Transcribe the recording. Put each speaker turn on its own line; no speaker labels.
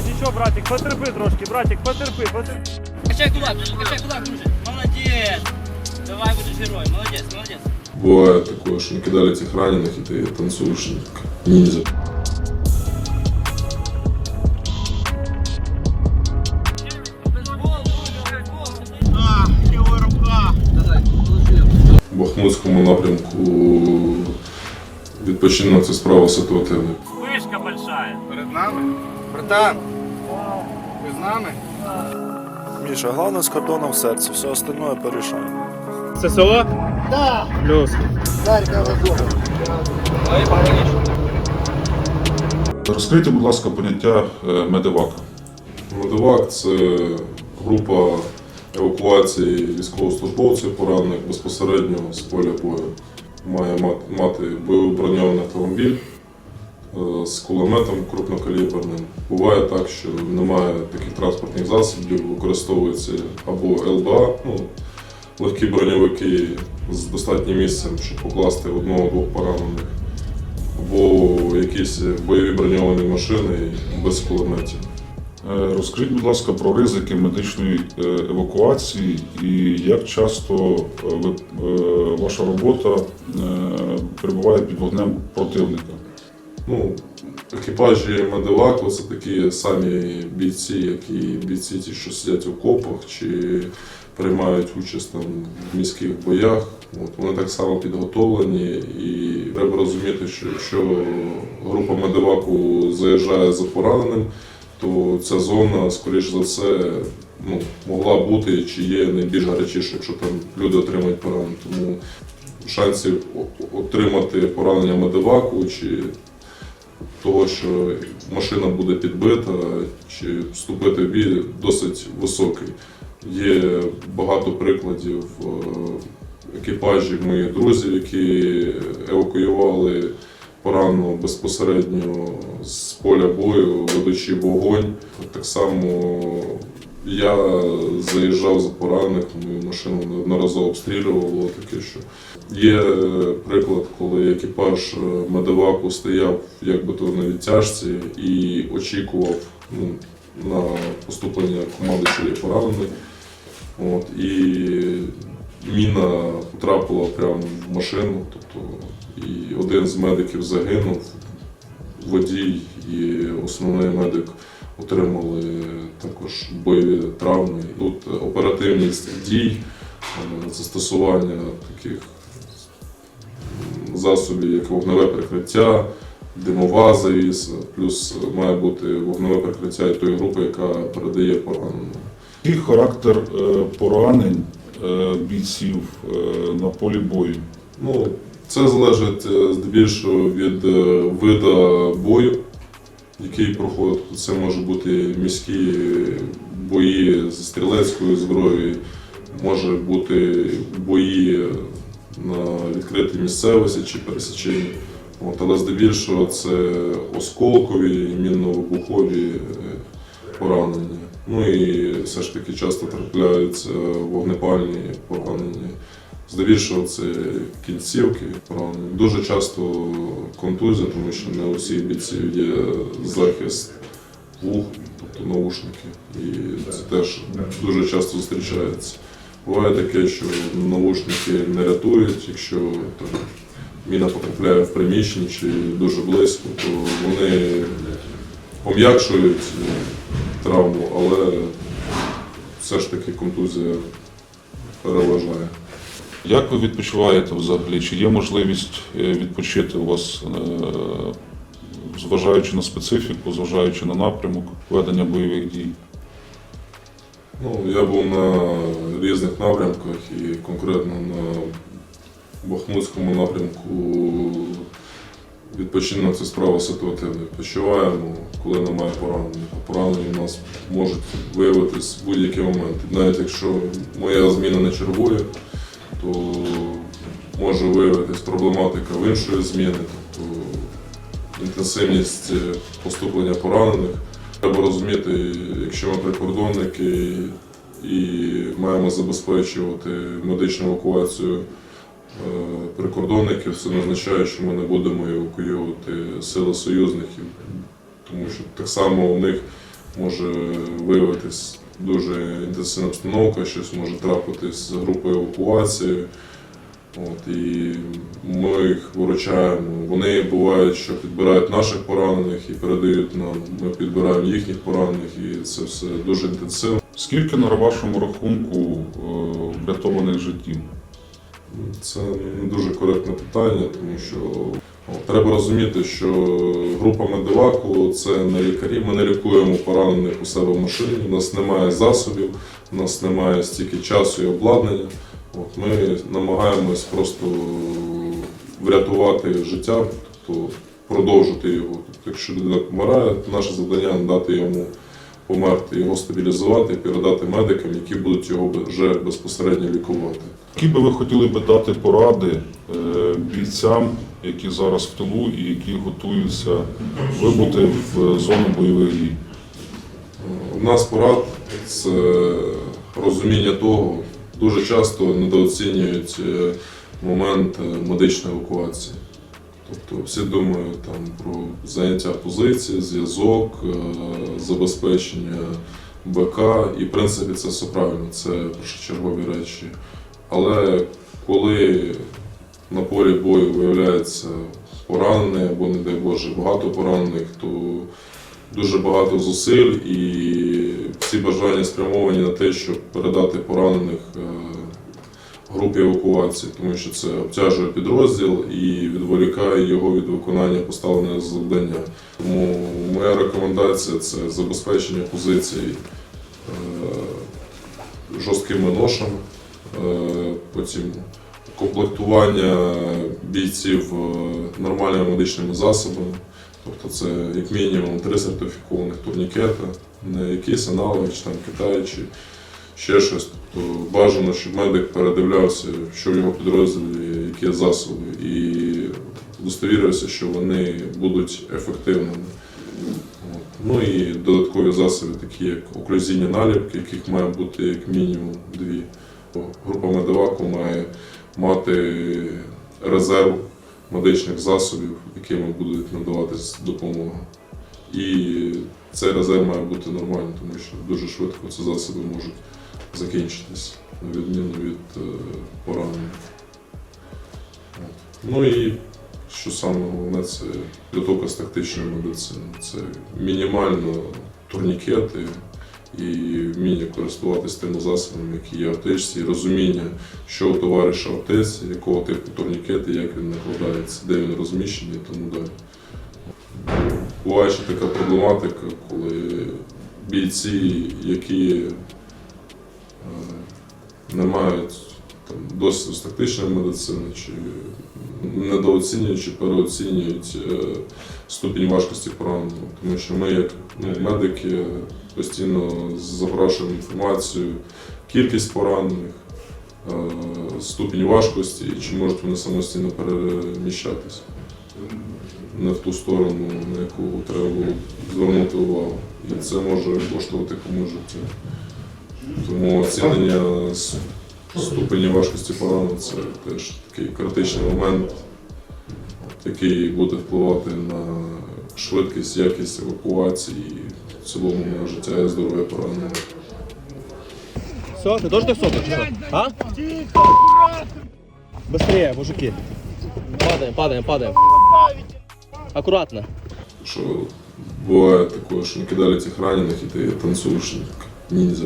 нічого, братик, потерпи трошки, братик, потерпи, потерпи.
Качай кулак, качай кулак, друже. Молодець. Давай будеш герой, молодець, молодець.
Бывает такое, что накидали этих раненых, и ты танцуешь как ниндзя. В Бахмутському напрямку відпочинок це справа ситуативна.
Вишка большая.
Перед нами? Братан, ви з нами?
Міша, головне з кордоном в серці, все остальное порішаємо.
Це село? Да. Плюс.
Розкрийте, будь ласка, поняття е, медивака.
Медивак це група евакуації військовослужбовців поранених безпосередньо з поля бою. Має мати бойовий автомобіль е, з кулеметом крупнокаліберним. Буває так, що немає таких транспортних засобів, використовується або ЛБА, ну, легкі броньовики з достатнім місцем, щоб покласти одного-двох поранених, або якісь бойові броньовані машини без кулеметів.
Е, Розкажіть, будь ласка, про ризики медичної е, евакуації і як часто е, е, ваша робота е, перебуває під вогнем противника.
Ну, екіпажі Медиваку це такі самі бійці, як і бійці, ті, що сидять у копах чи приймають участь там, в міських боях. От, вони так само підготовлені, і треба розуміти, що якщо група Медиваку заїжджає за пораненим, то ця зона, скоріш за все, ну, могла бути чи є найбільш гарячіше, якщо там люди отримають поранення. Тому шансів отримати поранення Медиваку чи того, що машина буде підбита чи вступити в бій досить високий. Є багато прикладів е, екіпажів моїх друзів, які евакуювали порано безпосередньо з поля бою, ведучи вогонь. Так само я заїжджав за поранених, мою машину неодноразово обстрілювало таке, що є е, приклад, коли екіпаж е, медиваку стояв як би то на відтяжці і очікував ну, на поступлення команди, що є поранений. От, і міна потрапила прямо в машину. Тобто, і один з медиків загинув, водій і основний медик отримали також бойові травми. Тут оперативність дій, е, застосування таких засобів, як вогневе прикриття, димова завіса, плюс має бути вогневе прикриття і тої групи, яка передає пораненому.
Який характер е, поранень е, бійців на полі бою?
Ну, це залежить здебільшого від вида бою, який проходить. Це може бути міські бої зі стрілецькою зброєю, може бути бої на відкритій місцевості чи пересіченні. От, але здебільшого це осколкові, мінно-вибухові е, поранення. Ну і все ж таки часто трапляються вогнепальні поранення. Здебільшого це кінцівки поранені. Дуже часто контузія, тому що не у всіх бійців є захист вух, тобто наушники. І це теж дуже часто зустрічається. Буває таке, що наушники не рятують, якщо там, міна потрапляє в приміщення чи дуже близько, то вони пом'якшують травму, але все ж таки контузія переважає.
Як ви відпочиваєте взагалі? Чи є можливість е, відпочити у вас, е, зважаючи на специфіку, зважаючи на напрямок ведення бойових дій?
Ну, я був на різних напрямках і конкретно на Бахмутському напрямку відпочинок це справа ситуативна. Відпочиваємо, коли немає поранених. А поранені в нас можуть виявитись в будь-який момент. Навіть якщо моя зміна не чергує, то може виявитись проблематика в іншої зміни, тобто інтенсивність е, поступлення поранених. Треба розуміти, якщо ми прикордонники і маємо забезпечувати медичну евакуацію е, прикордонників, це не означає, що ми не будемо евакуювати сили союзників, тому що так само у них може виявитись дуже інтенсивна обстановка, щось може трапитись з групою евакуації. От, і ми їх виручаємо. Вони бувають, що підбирають наших поранених і передають нам. Ми підбираємо їхніх поранених, і це все дуже інтенсивно.
Скільки на вашому рахунку е, врятованих життів?
Це не дуже коректне питання, тому що треба розуміти, що група медиваку це не лікарі. Ми не лікуємо поранених у себе в машині. У нас немає засобів, у нас немає стільки часу і обладнання. От ми намагаємось просто врятувати життя, тобто продовжити його. Тобто, якщо людина помирає, наше завдання дати йому померти, його стабілізувати, передати медикам, які будуть його вже безпосередньо лікувати.
Які би ви хотіли би дати поради е, бійцям, які зараз в тилу і які готуються вибути в зону бойових дій?
У нас порад це розуміння того, дуже часто недооцінюють е, момент е, медичної евакуації. Тобто всі думають там про заняття позиції, зв'язок, е, забезпечення БК, і в принципі це все правильно, це першочергові речі. Але коли на полі бою виявляється поранений або, не дай Боже, багато поранених, то дуже багато зусиль і всі бажання спрямовані на те, щоб передати поранених е, групі евакуації, тому що це обтяжує підрозділ і відволікає його від виконання поставленого завдання. Тому моя рекомендація це забезпечення позицій е, жорсткими ношами, е, потім комплектування бійців е, нормальними медичними засобами. Тобто це як мінімум три сертифікованих турнікета, не якийсь аналог, чи там Китай, чи ще щось. Тобто бажано, щоб медик передивлявся, що в його підрозділі, які засоби, і удостовірився, що вони будуть ефективними. Ну і додаткові засоби, такі як оклюзійні наліпки, яких має бути як мінімум дві. Група медиваку має мати резерв медичних засобів, якими будуть надаватись допомога. І цей резерв має бути нормальним, тому що дуже швидко ці засоби можуть закінчитись, на відміну від е, поранення. Ну і що саме головне, це підготовка з тактичної медицини. Це мінімально турнікети і вміння користуватися тими засобами, які є в аптечці, і розуміння, що у товариша в аптеці, якого типу турнікети, як він накладається, де він розміщений і тому далі. Буває ще така проблематика, коли бійці, які е, не мають там, досвіду з тактичної медицини, чи недооцінюють, чи переоцінюють е, ступінь важкості пораненого. Тому що ми, як медики, постійно запрашуємо інформацію, кількість поранених, е, ступінь важкості і чи можуть вони самостійно переміщатися не в ту сторону, на яку треба звернути увагу. І це може коштувати комусь життя. Тому оцінення ступені важкості поранення це теж такий критичний момент, який буде впливати на швидкість, якість евакуації і в цілому на життя і здоров'я пораненого.
Все, тоже так сопишь? что? А? Быстрее, мужики. Падаем, падаем, падаем. Аккуратно.
Що буває таке, що накидали цих ранених і ти танцюєш як ніндзя.